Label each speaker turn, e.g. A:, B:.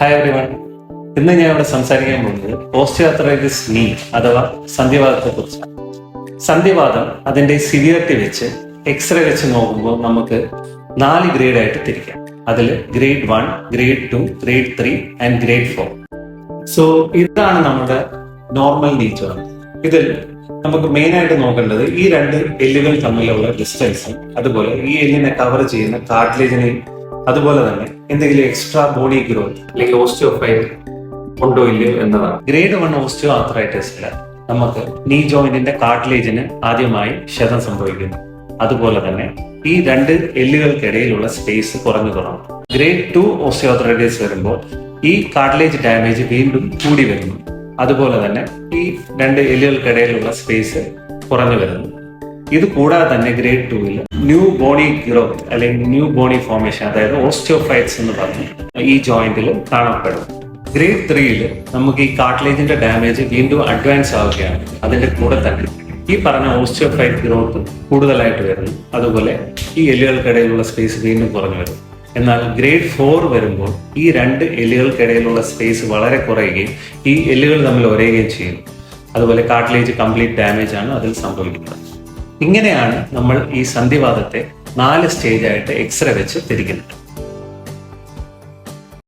A: Hi everyone ഇന്ന് ഞാൻ ഇവിടെ സംസാരിക്കാൻ പോകുന്നത് ഓസ്റ്റിയോത്രൈറ്റിസ് നീ അഥവാ സന്ധിവാദത്തെ കുറിച്ച് സന്ധിവാദം അതിന്റെ സിവിയറിറ്റി വെച്ച് എക്സ്റേ വെച്ച് നോക്കുമ്പോൾ നമുക്ക് നാല് ഗ്രേഡ് ആയിട്ട് തിരിക്കാം. അതിൽ grade one grade two grade three and grade four so ഇതാണ് നമ്മുടെ നോർമൽ നീ ഇതിൽ നമുക്ക് മെയിൻ ആയിട്ട് നോക്കേണ്ടത് ഈ രണ്ട് എല്ലുകൾ തമ്മിലുള്ള ഡിസ്റ്റൻസും അതുപോലെ ഈ എല്ലിനെ കവർ ചെയ്യുന്ന കാർട്ടിലേജിനെയും അതുപോലെ തന്നെ എന്തെങ്കിലും എക്സ്ട്രാ ബോഡി ഗ്രോത്ത് അല്ലെങ്കിൽ ഓസ്റ്റിയോഫൈറ്റ് ഉണ്ടോ ഇല്ലയോ എന്നതാണ്. ഗ്രേഡ് വൺ ഓസ്റ്റിയോ ആർത്രൈറ്റിസിൽ നമുക്ക് നീ ജോയിന്റിന്റെ കാർട്ടിലേജിന് ആദ്യമായി ക്ഷതം സംഭവിക്കുന്നു. അതുപോലെ തന്നെ ഈ രണ്ട് എല്ലുകൾക്കിടയിലുള്ള സ്പേസ് കുറഞ്ഞു തുടങ്ങും. ഗ്രേഡ് ടു ഓസ്റ്റിയോത്രൈറ്റിസ് വരുമ്പോൾ ഈ കാർട്ടിലേജ് ഡാമേജ് വീണ്ടും കൂടി വരുന്നു. അതുപോലെ തന്നെ ഈ രണ്ട് എല്ലുകൾക്കിടയിലുള്ള സ്പേസ് കുറഞ്ഞു വരുന്നു. ഇത് കൂടാതെ തന്നെ ഗ്രേഡ് ടൂവിൽ ന്യൂ ബോണി ഗ്രോത്ത് അല്ലെങ്കിൽ ന്യൂ ബോണി ഫോർമേഷൻ അതായത് ഓസ്റ്റിയോഫൈറ്റ്സ് എന്ന് പറഞ്ഞ് ഈ ജോയിന്റിൽ കാണപ്പെടും. ഗ്രേഡ് ത്രീയിൽ നമുക്ക് ഈ കാർട്ടിലേജിന്റെ ഡാമേജ് വീണ്ടും അഡ്വാൻസ് ആവുകയാണ്. അതിന്റെ കൂടെ തന്നെ ഈ പറഞ്ഞ ഓസ്റ്റിയോഫൈറ്റ് ഗ്രോത്ത് കൂടുതലായിട്ട് വരുന്നു. അതുപോലെ ഈ എല്ലുകൾക്കിടയിലുള്ള സ്പേസ് വീണ്ടും കുറഞ്ഞു വരും. എന്നാൽ ഗ്രേഡ് ഫോർ വരുമ്പോൾ ഈ രണ്ട് എല്ലുകൾക്കിടയിലുള്ള സ്പേസ് വളരെ കുറയുകയും ഈ എല്ലുകൾ തമ്മിൽ ഒരയുകയും ചെയ്യും. അതുപോലെ കാർട്ടിലേജ് കംപ്ലീറ്റ് ഡാമേജ് ആണ് അതിൽ സംഭവിക്കുന്നത്. ഇങ്ങനെയാണ് നമ്മൾ ഈ സന്ധിവാദത്തെ നാല് സ്റ്റേജായിട്ട് എക്സ്റേ വെച്ച് തിരിക്കുന്നത്.